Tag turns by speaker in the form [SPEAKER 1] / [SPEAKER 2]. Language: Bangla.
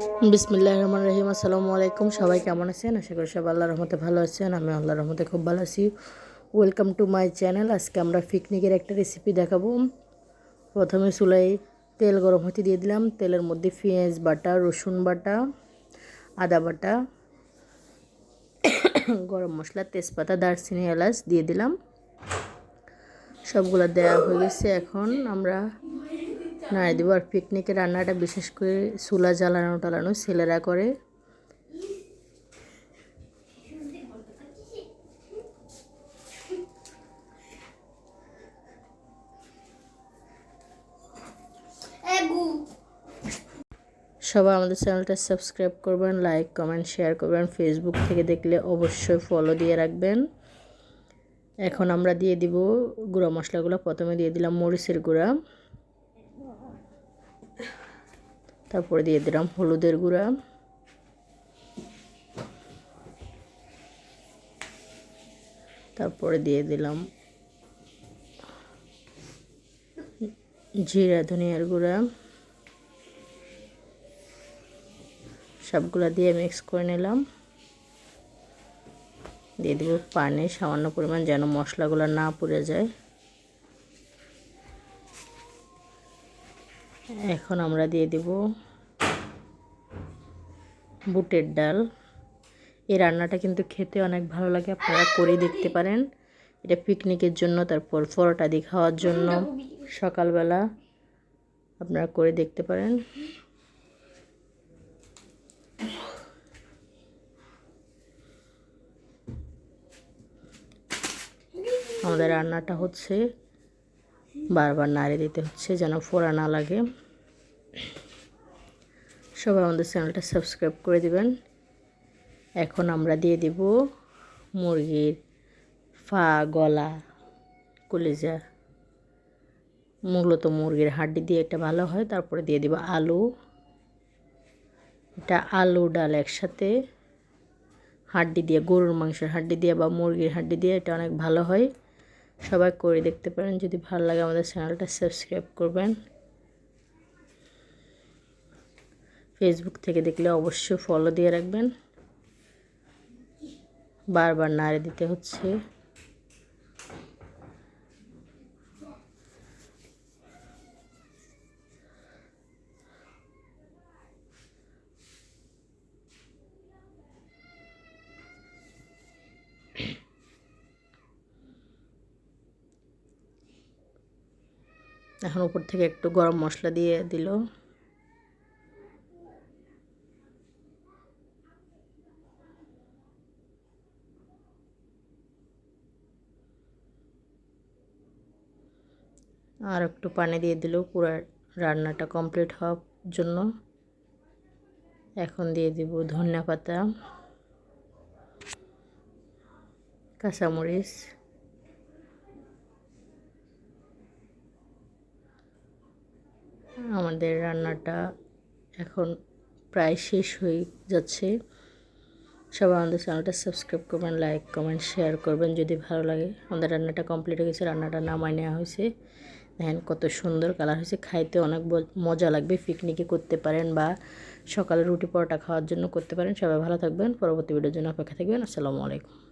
[SPEAKER 1] বিসমিল্লাহ রহমান রহিম আসসালামু আলাইকুম সবাই কেমন আছেন? আশা করি সব আল্লাহ রহমতে ভালো আছেন। আমি আল্লাহ রহমতে খুব ভালো আছি। ওয়েলকাম টু মাই চ্যানেল আজকে আমরা পিকনিকের একটা রেসিপি দেখাবো। প্রথমে চুলাই তেল গরম হতে দিয়ে দিলাম। তেলের মধ্যে পেঁয়াজ বাটা, রসুন বাটা, আদা বাটা, গরম মশলা, তেজপাতা, দারচিনি, এলাচ দিয়ে দিলাম। সবগুলো দেওয়া হয়ে গেছে। এখন আমরা নাড়ি দেবো। আর পিকনিকের রান্নাটা বিশেষ করে চুলা জ্বালানো টালানো ছেলেরা করে। সবাই আমাদের চ্যানেলটা সাবস্ক্রাইব করবেন লাইক কমেন্ট শেয়ার করবেন। ফেসবুক থেকে দেখলে অবশ্যই ফলো দিয়ে রাখবেন। এখন আমরা দিয়ে দিব গুঁড়া মশলাগুলো। প্রথমে দিয়ে দিলাম মরিচের গুঁড়া। তারপরে দিয়ে দিলাম হলুদের গুঁড়া। তারপরে দিয়ে দিলাম জিরা ধনিয়ার গুঁড়া। সবগুলো দিয়ে মিক্স করে নিলাম। দিয়ে দেবো পানি, সামান্য পরিমাণ যেন মশলাগুলো না পুড়ে যায়। এখন আমরা দিয়ে দেব বুটের ডাল। এই রান্নাটা কিন্তু খেতে অনেক ভালো লাগে, আপনারা করে দেখতে পারেন। এটা পিকনিকের জন্য, তারপর পরোটা দিয়ে খাওয়ার জন্য সকালবেলা আপনারা করে দেখতে পারেন। আমাদের রান্নাটা হচ্ছে বারবার নাড়ে দিতে হচ্ছে যেন ফোড়া না লাগে। সবাই আমাদের চ্যানেলটা সাবস্ক্রাইব করে দিবেন। এখন আমরা দিয়ে দিব মুরগির ফা, গলা, কলিজা। মূলত মুরগির হাড্ডি দিয়ে এটা ভালো হয়, তারপরে দিয়ে দিব আলু। এটা আলু, ডাল একসাথে হাড্ডি দিয়ে, গরুর মাংসের হাড্ডি দিয়ে বা মুরগির হাড্ডি দিয়ে এটা অনেক ভালো হয়। সবাই করে দেখতে পারেন। যদি ভালো লাগে আমাদের চ্যানেলটা সাবস্ক্রাইব করবেন। ফেসবুক থেকে দেখলে অবশ্যই ফলো দিয়ে রাখবেন। বারবার নাড়ে দিতে হচ্ছে। এখন উপর থেকে একটু গরম মশলা দিয়ে দিল। আর একটু পানি দিয়ে দিল পুরো রান্নাটা কমপ্লিট হওয়ার জন্য। এখন দিয়ে দিব ধনিয়া পাতা, কাঁচামরিচ। আমাদের রান্নাটা এখন প্রায় শেষ হয়ে যাচ্ছে। সবাই আমাদের চ্যানেলটা সাবস্ক্রাইব করবেন লাইক কমেন্ট শেয়ার করবেন। যদি ভালো লাগে, আমাদের রান্নাটা কমপ্লিট হয়ে গেছে, রান্নাটা নামায় নেওয়া হয়েছে। দেখেন কত সুন্দর কালার হয়েছে। খাইতে অনেক মজা লাগবে। পিকনিকে করতে পারেন বা সকালে রুটি পরোটা খাওয়ার জন্য করতে পারেন। সবাই ভালো থাকবেন। পরবর্তী ভিডিওর জন্য অপেক্ষা থাকবেন। আসসালামু আলাইকুম।